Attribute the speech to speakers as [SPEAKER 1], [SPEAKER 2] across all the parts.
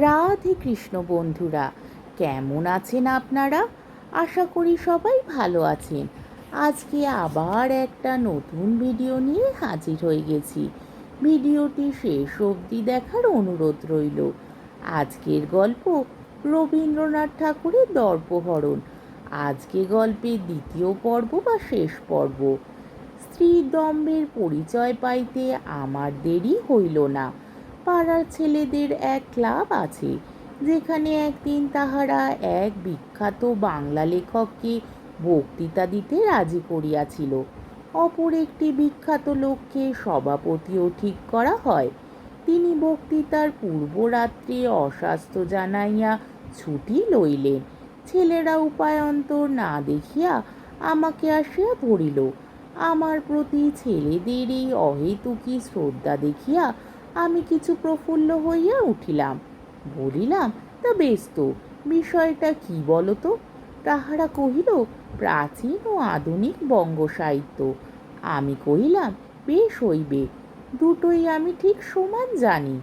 [SPEAKER 1] রাধে কৃষ্ণ বন্ধুরা, কেমন আছেন আপনারা? আশা করি সবাই ভালো আছেন। আজকে আবার একটা নতুন ভিডিও নিয়ে হাজির হয়ে গেছি। ভিডিওটি শেষ অবধি দেখার অনুরোধ রইল। আজকের গল্প রবীন্দ্রনাথ ঠাকুরের দর্পহরণ। আজকে গল্পের দ্বিতীয় পর্ব বা শেষ পর্ব। স্ত্রীর দম্ভের পরিচয় পাইতে আমার দেরি হইল না। পাড়ার ছেলেদের এক ক্লাব আছে, যেখানে একদিন তাহারা এক বিখ্যাত বাংলা লেখককে বক্তৃতা দিতে রাজি করিয়াছিল। অপর একটি বিখ্যাত লোককে সভাপতিও ঠিক করা হয়। তিনি বক্তৃতার পূর্বরাত্রে অস্বাস্থ্য জানাইয়া ছুটি লইলেন। ছেলেরা উপায়ন্তর না দেখিয়া আমাকে আসিয়া ধরিল। আমার প্রতি ছেলেদের এই অহেতুকি শ্রদ্ধা দেখিয়া আমি কিছু প্রফুল্ল হইয়া উঠিলাম। বলিলাম, তা বেশ তো, বিষয়টা কি বলো তো তাহারা কহিল, প্রাচীন ও আধুনিক বঙ্গ সাহিত্য। আমি কহিলাম, বেশ হইবে, দুটোই আমি ঠিক সমান জানি।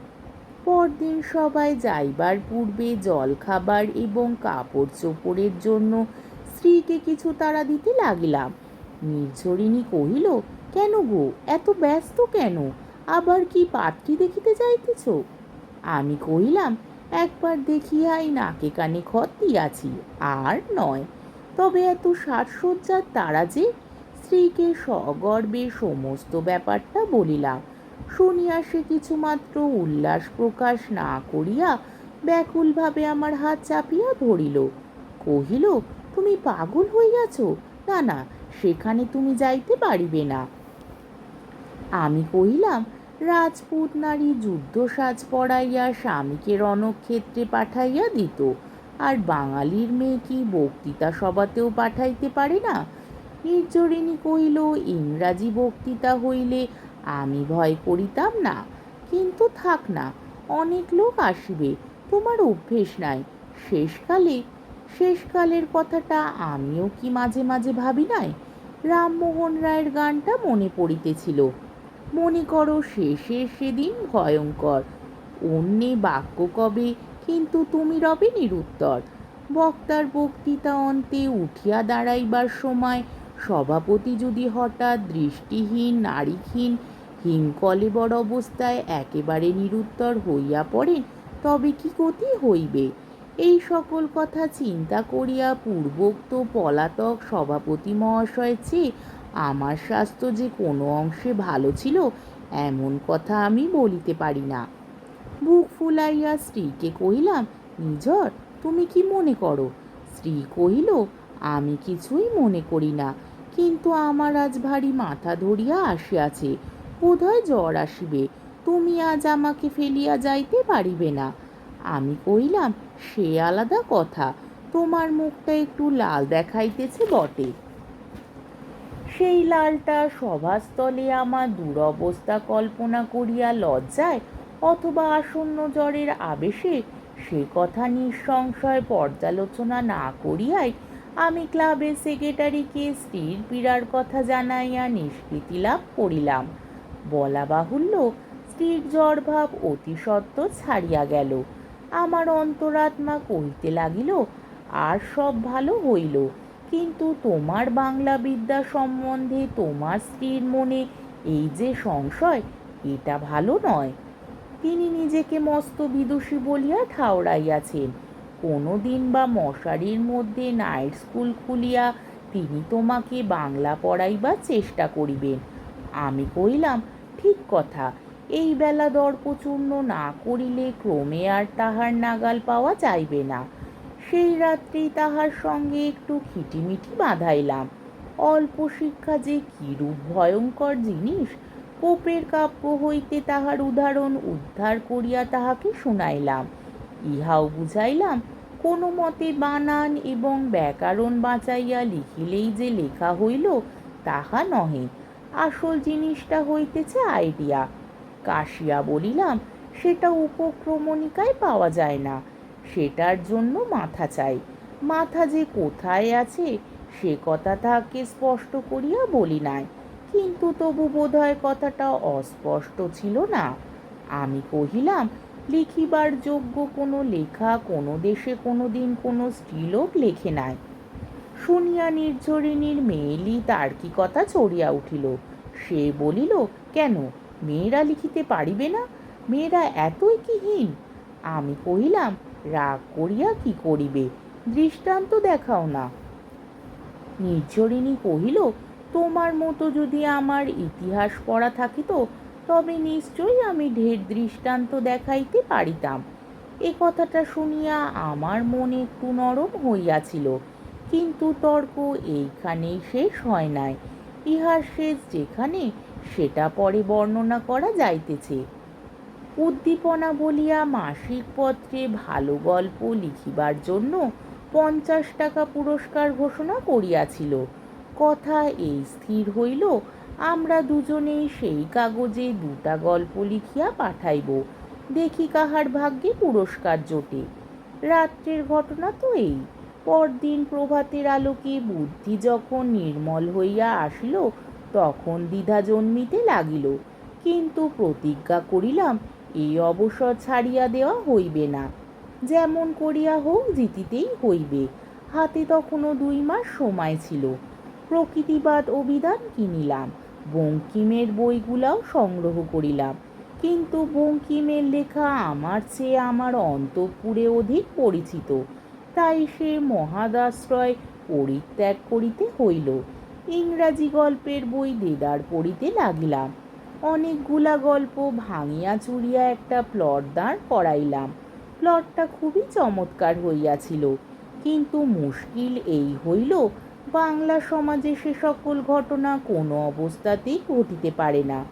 [SPEAKER 1] পরদিন সবাই যাইবার পূর্বে জলখাবার এবং কাপড় চোপড়ের জন্য স্ত্রীকে কিছু তাড়া দিতে লাগিলাম। নির্ঝরিণী কহিল, কেন গো, এত ব্যস্ত কেন? আবার কি পাটকি দেখিতে যাইতেছ? আমি কহিলাম, একবার দেখিয়াই নাকে কানে খত দিয়াছি আর নয়, তবে এত সাজসজ্জার তারা যে স্ত্রীকে সগর্বে সমস্ত ব্যাপারটা বলিলাম। শুনিয়া সে কিছুমাত্র উল্লাস প্রকাশ না করিয়া ব্যাকুলভাবে আমার হাত চাপিয়া ধরিল। কহিল, তুমি পাগল হইয়াছ? না না, সেখানে তুমি যাইতে পারিবে না। আমি কহিলাম, রাজপুত নারী যুদ্ধ সাজ পড়াইয়া স্বামীকে রণক্ষেত্রে পাঠাইয়া দিত। আর বাঙালির মেয়ে কি বক্তৃতা সভাতেও পাঠাইতে পারে না? নির্জরিণী কহিল, ইংরাজি বক্তৃতা হইলে আমি ভয় করিতাম না। কিন্তু থাক না, অনেক লোক আসিবে, তোমার অভ্যেস নাই। শেষকালে, শেষকালের কথাটা আমিও কি মাঝে মাঝে ভাবি নাই? রামমোহন রায়ের গানটা মনে পড়িতেছিল। মনে করো শেষে সেদিন ভয়ঙ্কর। অন্যে বাক্য কবে, কিন্তু তুমি রবে নিরুত্তর। বক্তার বক্তৃতা অন্তে উঠিয়া দাঁড়াইবার সময় সভাপতি যদি হঠাৎ দৃষ্টিহীন নারীহীন হিমকলেবর অবস্থায় একেবারে নিরুত্তর হইয়া পড়েন তবে কি গতি হইবে? এই সকল কথা চিন্তা করিয়া পূর্বোক্ত পলাতক সভাপতি মহাশয় চেয়ে আমার স্বাস্থ্য যে কোনো অংশে ভালো ছিল, এমন কথা আমি বলিতে পারি না। বুক ফুলাইয়া স্ত্রীকে কহিলাম, নিজর, তুমি কি মনে করো? স্ত্রী কহিল, আমি কিছুই মনে করি না, কিন্তু আমার আজ ভারী মাথা ধরিয়া আসিয়াছে, বোধহয় জ্বর আসিবে, তুমি আজ আমাকে ফেলিয়া যাইতে পারিবে না। আমি কহিলাম, সে আলাদা কথা, তোমার মুখটা একটু লাল দেখাইতেছে বটে। সেই লালটা সভাস্থলে আমার দুরবস্থা কল্পনা করিয়া লজ্জায় অথবা আসন্ন জ্বরের আবেশে সে কথা নিঃসংশয় পর্যালোচনা না করিয়াই আমি ক্লাবের সেক্রেটারিকে স্ত্রীর পীড়ার কথা জানাইয়া নিষ্কৃতি লাভ করিলাম। বলা বাহুল্য স্ত্রীর জ্বর ভাব অতি সত্ত্ব ছাড়িয়া গেল। আমার অন্তরাত্মা কহিতে লাগিল, আর সব ভালো হইল? কিন্তু তোমার বাংলা বিদ্যা সম্বন্ধে তোমার স্ত্রীর মনে এই যে সংশয়, এটা ভালো নয়। তিনি নিজেকে মস্ত বিদুষী বলিয়া ঠাওরাইয়াছেন। কোনো দিন বা মশারির মধ্যে নাইট স্কুল খুলিয়া তিনি তোমাকে বাংলা পড়াইবার চেষ্টা করিবেন। আমি কইলাম, ঠিক কথা, এই বেলা দর্পচূর্ণ না করিলে ক্রমে আর তাহার নাগাল পাওয়া যাইবে না। সেই রাত্রি তাহার সঙ্গে একটু খিটিমিটি বাঁধাইলাম। অল্প শিক্ষা যে কিরূপ ভয়ঙ্কর জিনিস, কোপের কাব্য হইতে তাহার উদাহরণ উদ্ধার করিয়া তাহাকে শুনাইলাম। ইহাও বুঝাইলাম, কোনো মতে বানান এবং ব্যাকরণ বাঁচাইয়া লিখিলেই যে লেখা হইল, তাহা নহে। আসল জিনিসটা হইতেছে আইডিয়া। কাশিয়া বলিলাম, সেটা উপক্রমণিকায় পাওয়া যায় না। সেটার জন্য মাথা চাই। মাথা যে কোথায় আছে, সে কথা তাহাকে স্পষ্ট করিয়া বলি নাই। কিন্তু তবু বোধহয় কথাটা অস্পষ্ট ছিল না। আমি কহিলাম, লিখিবার যোগ্য কোনো লেখা কোনো দেশে কোনো দিন কোনো স্ত্রীলোক লেখে নাই। শুনিয়া নির্ঝরিণীর মেয়েলি তার্কিকতা চড়িয়া উঠিল। সে বলিল, কেন? মেয়েরা লিখিতে পারিবে না? মেয়েরা এতই কি হীন? আমি কহিলাম রাগ করিয়া কি করিবে? দৃষ্টান্ত দেখাও না। নির্ঝরিণী কহিল, তোমার মতো যদি আমার ইতিহাস পড়া থাকিত, তবে নিশ্চয়ই আমি ঢের দৃষ্টান্ত দেখাইতে পারিতাম। এ কথাটা শুনিয়া আমার মনে একটু নরম হইয়াছিল, কিন্তু তর্ক এইখানেই শেষ হয় নাই। ইহার শেষ যেখানে, সেটা পরে বর্ণনা করা যাইতেছে। উদ্দীপনা বলিয়া মাসিক পত্রে ভালো গল্প লিখিবার জন্য পঞ্চাশ টাকা পুরস্কার ঘোষণা করিয়াছিল। কথা এই স্থির হইল, আমরা দুজনেই সেই কাগজে দুটা গল্প লিখিয়া পাঠাইব, দেখি কাহার ভাগ্যে পুরস্কার জোটে। রাত্রের ঘটনা তো এই, পরদিন প্রভাতের আলোকে বুদ্ধি যখন নির্মল হইয়া আসিল, তখন দ্বিধা জন্মিতে লাগিল, কিন্তু প্রতিজ্ঞা করিলাম এই অবসর ছাড়িয়া দেওয়া হইবে না। যেমন করিয়া হোক, জিতিতেই হইবে। হাতে তখনও দুই মাস সময় ছিল। প্রকৃতিবাদ অভিধান কিনিলাম। বঙ্কিমের বইগুলাও সংগ্রহ করিলাম। কিন্তু বঙ্কিমের লেখা আমার চেয়ে আমার অন্তঃপুরে অধিক পরিচিত। তাই সে মহাদাশ্রয় পরিত্যাগ করিতে হইল। ইংরাজি গল্পের বই দেদার পড়িতে লাগিলাম। অনেকগুলা গল্প ভাঙিয়া চুরিয়া একটা প্লট দাঁড় করাইলাম। প্লটটা খুবই চমৎকার হইয়াছিল। কিন্তু মুশকিল এই হইল, বাংলা সমাজে সে সকল ঘটনা কোনো অবস্থাতেই ঘটিতে পারে না।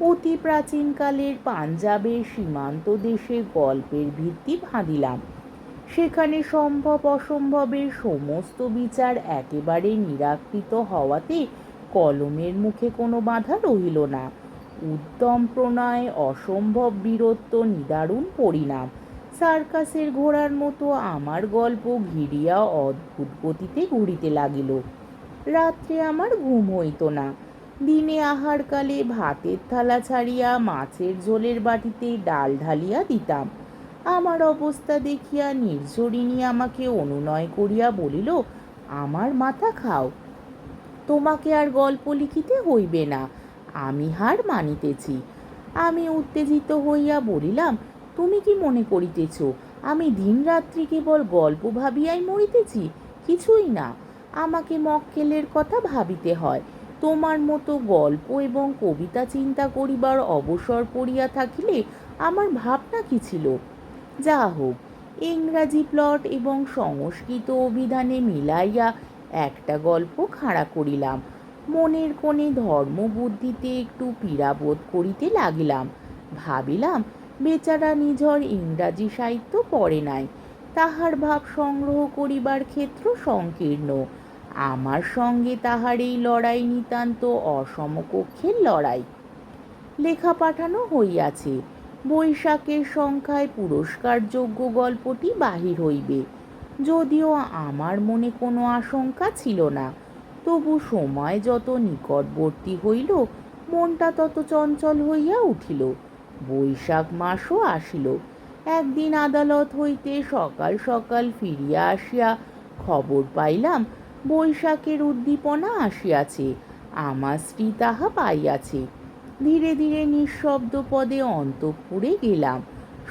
[SPEAKER 1] অতি প্রাচীনকালের পাঞ্জাবের সীমান্ত দেশে গল্পের ভিত্তি বাঁধিলাম। সেখানে সম্ভব অসম্ভবের সমস্ত বিচার একেবারে নিরাকৃত হওয়াতে কলমের মুখে কোনো বাধা রহিল না। উত্তম প্রণয়, অসম্ভব বীরত্ব, নিদারুণ পরিণাম। সার্কাসের ঘোড়ার মতো আমার গল্প ঘিরিয়া অদ্ভুত গতিতে ঘুরিতে লাগিল। রাত্রে আমার ঘুম হইত না। দিনে আহারকালে ভাতের থালা ছাড়িয়া মাছের ঝোলের বাটিতে ডাল ঢালিয়া দিতাম। আমার অবস্থা দেখিয়া নির্ঝরিণী আমাকে অনুনয় করিয়া বলিল, আমার মাথা খাও। তোমাকে আর গল্প লিখিতে হইবে না। আমি হার মানিতেছি। আমি উত্তেজিত হইয়া বলিলাম, তুমি কি মনে করিতেছ, আমি দিনরাত্রি কেবল গল্প ভাবিয়াই মরিতেছি? কিছুই না। আমাকে মক্কেলের কথা ভাবিতে হয়। তোমার মতো গল্প এবং কবিতা চিন্তা করিবার অবসর পড়িয়া থাকিলে আমার ভাবনা কি ছিল? যা হোক, ইংরাজি প্লট এবং সংস্কৃত অভিধানে মিলাইয়া একটা গল্প খাড়া করিলাম। মনের কোণে ধর্মবুদ্ধিতে একটু পীড়াবোধ করিতে লাগিলাম। ভাবিলাম, বেচারা নিঝর ইংরাজি সাহিত্য পড়ে নাই। তাহার ভাব সংগ্রহ করিবার ক্ষেত্র সংকীর্ণ। আমার সঙ্গে তাহার এই লড়াই নিতান্ত অসমকক্ষের লড়াই। লেখা পাঠানো হইয়াছে। বৈশাখের সংখ্যায় পুরস্কারযোগ্য গল্পটি বাহির হইবে। যদিও আমার মনে কোনো আশঙ্কা ছিল না। তবু সময় যত নিকটবর্তী হইল, মনটা তত চঞ্চল হইয়া উঠিল। বৈশাখ মাসও আসিল। একদিন আদালত হইতে সকাল সকাল ফিরিয়া আসিয়া খবর পাইলাম, বৈশাখের উদ্দীপনা আসিয়াছে, আমার স্ত্রী তাহা পাইয়াছে। ধীরে ধীরে নিঃশব্দ পদে অন্তঃপুরে গেলাম।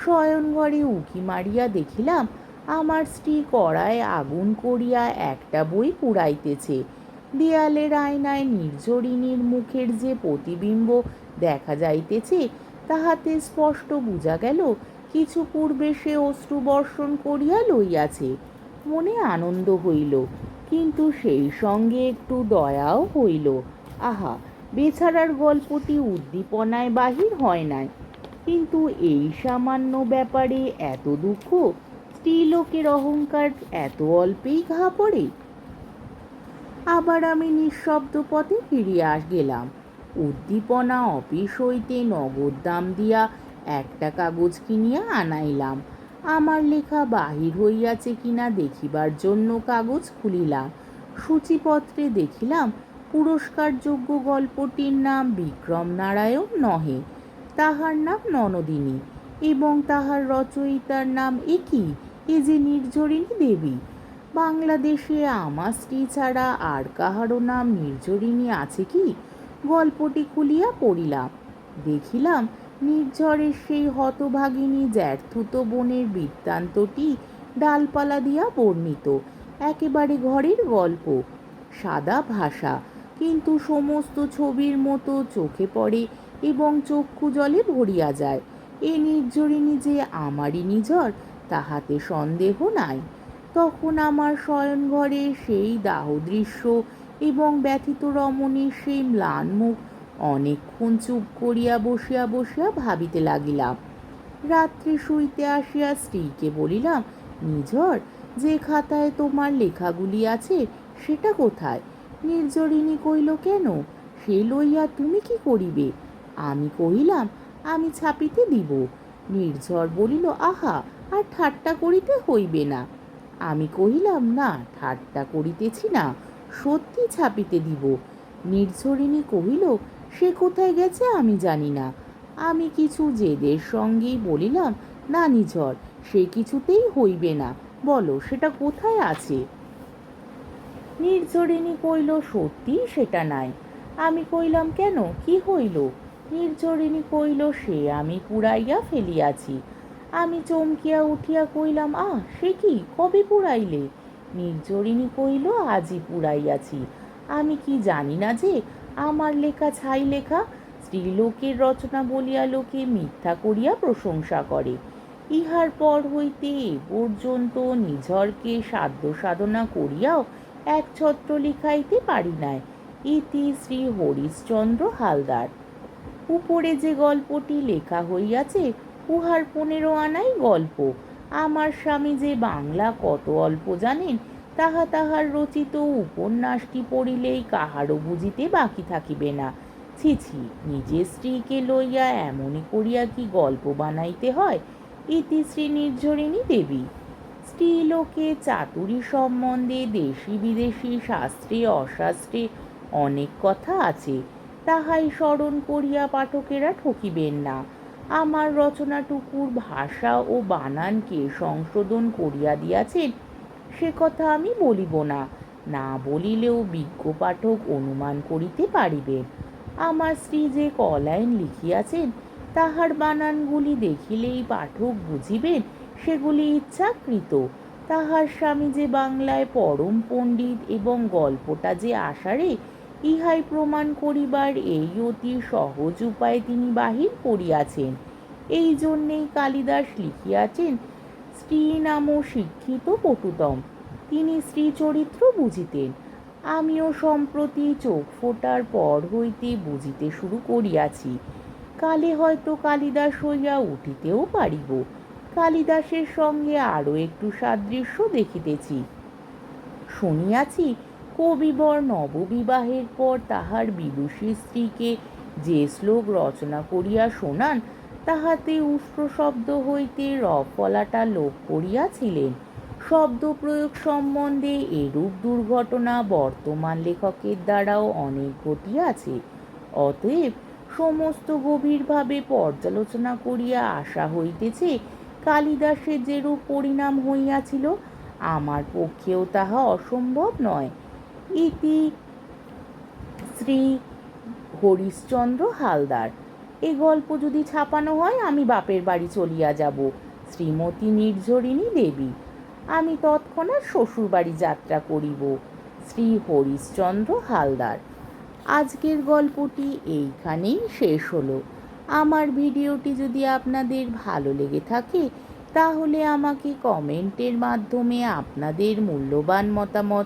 [SPEAKER 1] শয়নঘরে উকি মারিয়া দেখিলাম, আমার স্ত্রী কড়ায় আগুন করিয়া একটা বই পুড়াইতেছে। দেয়ালের আয়নায় নির্ঝরিণীর মুখের যে প্রতিবিম্ব দেখা যাইতেছে, তাহাতে স্পষ্ট বুঝা গেল, কিছু পূর্বে সে অশ্রু বর্ষণ করিয়া লইয়াছে। মনে আনন্দ হইল, কিন্তু সেই সঙ্গে একটু দয়াও হইল। আহা বেছাড়ার গল্পটি উদ্দীপনায় বাহির হয় নাই। কিন্তু এই সামান্য ব্যাপারে এত দুঃখ, স্ত্রীলোকের অহংকার এত অল্পেই ঘা পড়ে। আবার আমি নিঃশব্দ পথে ফিরিয়া গেলাম। উদ্দীপনা অফিস হইতে নগদ দাম দিয়া একটা কাগজ কিনিয়া আনাইলাম। আমার লেখা বাহির হইয়াছে কিনা দেখিবার জন্য কাগজ খুলিলাম। সূচিপত্রে দেখিলাম পুরস্কারযোগ্য গল্পটির নাম বিক্রম নারায়ণ নহে। তাহার নাম ননদিনী এবং তাহার রচয়িতার নাম একই, এ যে নির্ঝরিণী দেবী। বাংলাদেশে আমার স্ত্রী ছাড়া আর কাহারও নাম নির্ঝরিণী আছে কি? গল্পটি খুলিয়া পড়িলাম। দেখিলাম নির্ঝরের সেই হতভাগিনী জ্যাঠুত বোনের বৃত্তান্তটি ডালপালা দিয়া বর্ণিত, একেবারে ঘরের গল্প, সাদা ভাষা, কিন্তু সমস্ত ছবির মতো চোখে পড়ে এবং চক্ষু জলে ভরিয়া যায়। এ নির্ঝরিণী যে আমারই নিঝর, তাহাতে সন্দেহ নাই। তখন আমার শয়নঘরে সেই দাহ দৃশ্য এবং ব্যথিত রমণীর সেই ম্লান মুখ অনেকক্ষণ চুপ করিয়া বসিয়া বসিয়া ভাবিতে লাগিলাম। রাত্রে শুইতে আসিয়া স্ত্রীকে বলিলাম নিঝর যে খাতায় তোমার লেখাগুলি আছে, সেটা কোথায়? নির্জরিণী কইল, কেন? সে লইয়া তুমি কি করিবে? আমি কহিলাম, আমি ছাপিতে দিব। নির্ঝর বলিল, আহা, আর ঠাট্টা করিতে হইবে না। আমি কহিলাম, না, ঠাট্টা করিতেছি না, সত্যি ছাপিতে দিব। নির্ঝরিণী কহিল, সে কোথায় গেছে আমি জানি না। আমি কিছু জেদের সঙ্গেই বলিলাম না নিঝর সে কিছুতেই হইবে না, বলো সেটা কোথায় আছে? নির্ঝরিণী কইল সত্যি সেটা নাই। আমি কইলাম কেন? কি হইল? নির্ঝরিণী কইল সে আমি পুড়াইয়া ফেলিয়াছি। আমি চমকিয়া উঠিয়া কইলাম আ সে কি? কবে পুড়াইলে নির্ঝরিণী কইল আজই পুড়াইয়াছি আমি কি জানি না যে আমার লেখা ছাই লেখা স্ত্রীলোকের রচনা বলিয়া লোকে মিথ্যা করিয়া প্রশংসা করে। ইহার পর হইতে পর্যন্ত নিঝরকে সাধ্য সাধনা করিয়াও এক ছত্র লিখাইতে পারি নাই। ইতি শ্রী হরিশচন্দ্র হালদার। উপরে যে গল্পটি লেখা হইয়াছে উহার পনেরো আনাই গল্প। আমার স্বামী যে বাংলা কত অল্প জানেন, তাহা তাহার রচিত উপন্যাসটি পড়িলেই কাহারও বুঝিতে বাকি থাকিবে না। ছি ছি, নিজের স্ত্রীকে লইয়া এমনই করিয়া কি গল্প বানাইতে হয়? ইতি শ্রী নির্ঝরিণী দেবী। স্ত্রীলোকে চাতুরী সম্বন্ধে দেশি বিদেশি শাস্ত্রে, অশাস্ত্রে অনেক কথা আছে। তাহাই স্মরণ করিয়া পাঠকেরা ঠকিবেন না। আমার রচনাটুকুর ভাষা ও বানানকে সংশোধন করিয়া দিয়াছেন, সে কথা আমি বলিব না। না বলিলেও বিজ্ঞ পাঠক অনুমান করিতে পারিবেন আমার স্ত্রী যে কলাইন লিখিয়াছেন, তাহার বানানগুলি দেখিলেই পাঠক বুঝিবেন, সেগুলি ইচ্ছাকৃত। তাহার স্বামী যে বাংলায় পরম পণ্ডিত এবং গল্পটা যে আষাঢ়ে ইহাই প্রমাণ করিবার এই অতি সহজ উপায় তিনি বাহির করিয়াছেন। এই জন্যেই কালিদাস লিখিয়াছেন, স্ত্রী নামও শিক্ষিত পটুতম তিনি স্ত্রী চরিত্র বুঝিতেন। আমিও সম্প্রতি চোখ ফোটার পর হইতে বুঝিতে শুরু করিয়াছি। কালে হয়তো কালিদাস হইয়া উঠিতেও পারিব। কালিদাসের সঙ্গে আরও একটু সাদৃশ্য দেখিতেছি। শুনিয়াছি কবিবর নববিবাহের পর তাহার বিদুষী স্ত্রীকে যে শ্লোক রচনা করিয়া শোনান, তাহাতে উষ্ণ শব্দ হইতে রফলাটা লোপ করিয়াছিলেন। শব্দ প্রয়োগ সম্বন্ধে এরূপ দুর্ঘটনা বর্তমান লেখকের দ্বারাও অনেক ঘটিয়াছে। অতএব সমস্ত গভীরভাবে পর্যালোচনা করিয়া আশা হইতেছে, কালিদাসের যেরূপ পরিণাম হইয়াছিল, আমার পক্ষেও তাহা অসম্ভব নয়। ইতি শ্রী হরিশচন্দ্র হালদার। এ গল্প যদি ছাপানো হয়, আমি বাপের বাড়ি চলিয়া যাব, শ্রীমতী নির্ঝরিণী দেবী। আমি তৎক্ষণাৎ শ্বশুর বাড়ি যাত্রা করিব, শ্রী হরিশচন্দ্র হালদার। আজকের গল্পটি এইখানেই শেষ হলো। আমার ভিডিওটি যদি আপনাদের ভালো লেগে থাকে, তাহলে আমাকে কমেন্টের মাধ্যমে আপনাদের মূল্যবান মতামত